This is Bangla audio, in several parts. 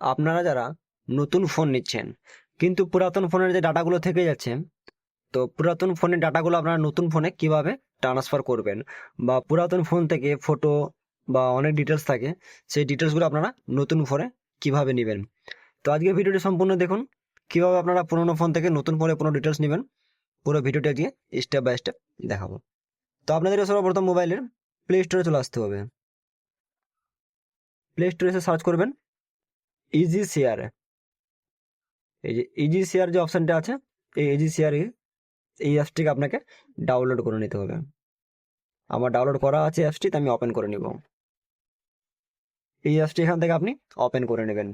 আপনারা যারা নতুন ফোন নিচ্ছেন, কিন্তু পুরাতন ফোনের যে ডাটাগুলো থেকে যাচ্ছে, তো পুরাতন ফোনের ডাটাগুলো আপনারা নতুন ফোনে কীভাবে ট্রান্সফার করবেন? বা পুরাতন ফোন থেকে ফটো বা অনেক ডিটেলস থাকে, সেই ডিটেলসগুলো আপনারা নতুন ফোনে কীভাবে নেবেন? তো আজকে ভিডিওটি সম্পূর্ণ দেখুন, কীভাবে আপনারা পুরোনো ফোন থেকে নতুন ফোনে কোনো ডিটেলস নেবেন, পুরো ভিডিওটি আজকে স্টেপ বাই স্টেপ দেখাবো। তো আপনাদের সর্বপ্রথম মোবাইলের প্লে স্টোরে চলে আসতে হবে। প্লে স্টোরে এসে সার্চ করবেন। ইজি শেয়ার এই যে ইজি শেয়ার যে অপশানটা আছে, এই ইজি শেয়ারে এই অ্যাপসটিকে আপনাকে ডাউনলোড করে নিতে হবে। আমার ডাউনলোড করা আছে অ্যাপসটি আমি ওপেন করে নিব। এই অ্যাপসটি এখান থেকে আপনি ওপেন করে নেবেন।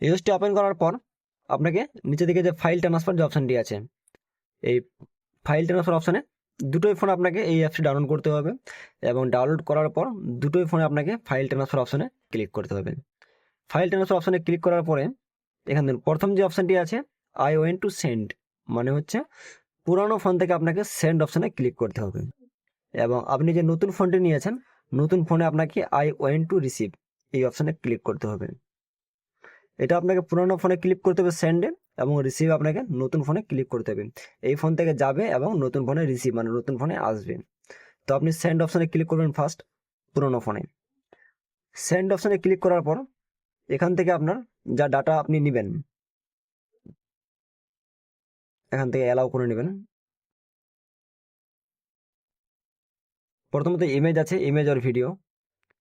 এই অ্যাপসটি ওপেন করার পর আপনাকে নিচে দিকে যে ফাইল ট্রান্সফার যে অপশানটি আছে, এই ফাইল ট্রান্সফার অপশানে দুটোই ফোন আপনাকে এই অ্যাপসটি ডাউনলোড করতে হবে এবং ডাউনলোড করার পর দুটোই ফোনে আপনাকে ফাইল ট্রান্সফার অপশানে ক্লিক করতে হবে। ফাইল ট্রান্সফার অপশানে ক্লিক করার পরে এখান থেকে প্রথম যে অপশানটি আছে আই ওয়েন টু সেন্ড মানে হচ্ছে পুরানো ফোন থেকে আপনাকে সেন্ড অপশানে ক্লিক করতে হবে। এবং আপনি যে নতুন ফোনটি নিয়েছেন, নতুন ফোনে আপনাকে আই ওয়েন টু রিসিভ এই অপশানে ক্লিক করতে হবে। এটা আপনাকে পুরানো ফোনে ক্লিক করতে হবে সেন্ডে এবং রিসিভ আপনাকে নতুন ফোনে ক্লিক করতে হবে। এই ফোন থেকে যাবে এবং নতুন ফোনে রিসিভ মানে নতুন ফোনে আসবে। তো আপনি সেন্ড অপশানে ক্লিক করবেন ফার্স্ট পুরোনো ফোনে সেন্ড অপশানে ক্লিক করার পর, এখান থেকে আপনার যা ডাটা আপনি নেবেন, এখান থেকে অ্যালাউ করে নেবেন। প্রথমত ইমেজ আছে ইমেজ আর ভিডিও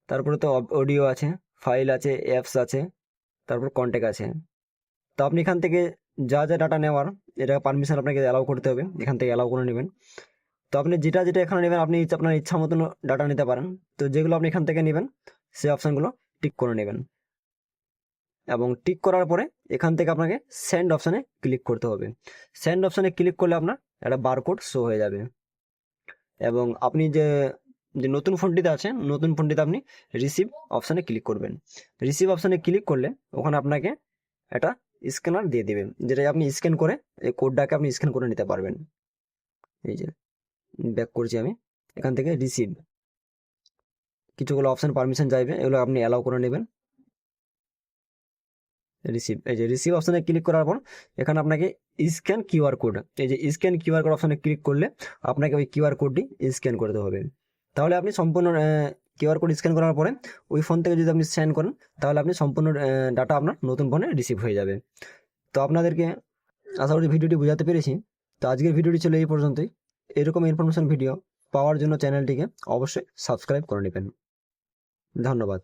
তারপরে তো অডিও আছে ফাইল আছে অ্যাপস আছে, তারপর কন্ট্যাক্ট আছে। তো আপনি এখান থেকে যা যা ডাটা নেওয়ার এটা পারমিশন আপনাকে অ্যালাউ করতে হবে, এখান থেকে অ্যালাউ করে নেবেন। তো আপনি যেটা যেটা এখানে নেবেন, আপনি আপনার ইচ্ছা মতন ডাটা নিতে পারেন। তো যেগুলো আপনি এখান থেকে নেবেন সেই অপশানগুলো টিক করে নেবেন। এবং টিক করার পরে এখান থেকে আপনাকে সেন্ড অপশানে ক্লিক করতে হবে। সেন্ড অপশানে ক্লিক করলে আপনার একটা বারকোড শো হয়ে যাবে। এবং আপনি যে যে নতুন ফোনটিতে আছে নতুন ফোনটিতে আপনি রিসিভ অপশানে ক্লিক করবেন। রিসিভ অপশানে ক্লিক করলে ওখানে আপনাকে একটা স্ক্যানার দিয়ে দেবে যেটা আপনি স্ক্যান করে এই কোডটাকে আপনি স্ক্যান করে নিতে পারবেন। এই যে ব্যাক করছি আমি। এখান থেকে রিসিভ কিছুগুলো অপশান পারমিশন চাইবে, এগুলো আপনি অ্যালাউ করে নেবেন। রিসিভ এই যে রিসিভ অপশানে ক্লিক করার পর, এখানে আপনাকে স্ক্যান কিউআর কোড এই যে স্ক্যান কিউআর কোড অপশানে ক্লিক করলে আপনাকে ওই কিউআর কোডটি স্ক্যান করতে হবে। তাহলে আপনি সম্পূর্ণ কিউআর কোড স্ক্যান করার পরে ওই ফোন থেকে যদি আপনি স্ক্যান করেন, তাহলে আপনি সম্পূর্ণ ডাটা আপনার নতুন ফোনে রিসিভ হয়ে যাবে। তো আপনাদেরকে আশা করি ভিডিওটি বোঝাতে পেরেছি। তো আজকের ভিডিওটি ছিল এই পর্যন্তই। এরকম ইনফরমেশন ভিডিও পাওয়ার জন্য চ্যানেলটিকে অবশ্যই সাবস্ক্রাইব করে নেবেন। ধন্যবাদ।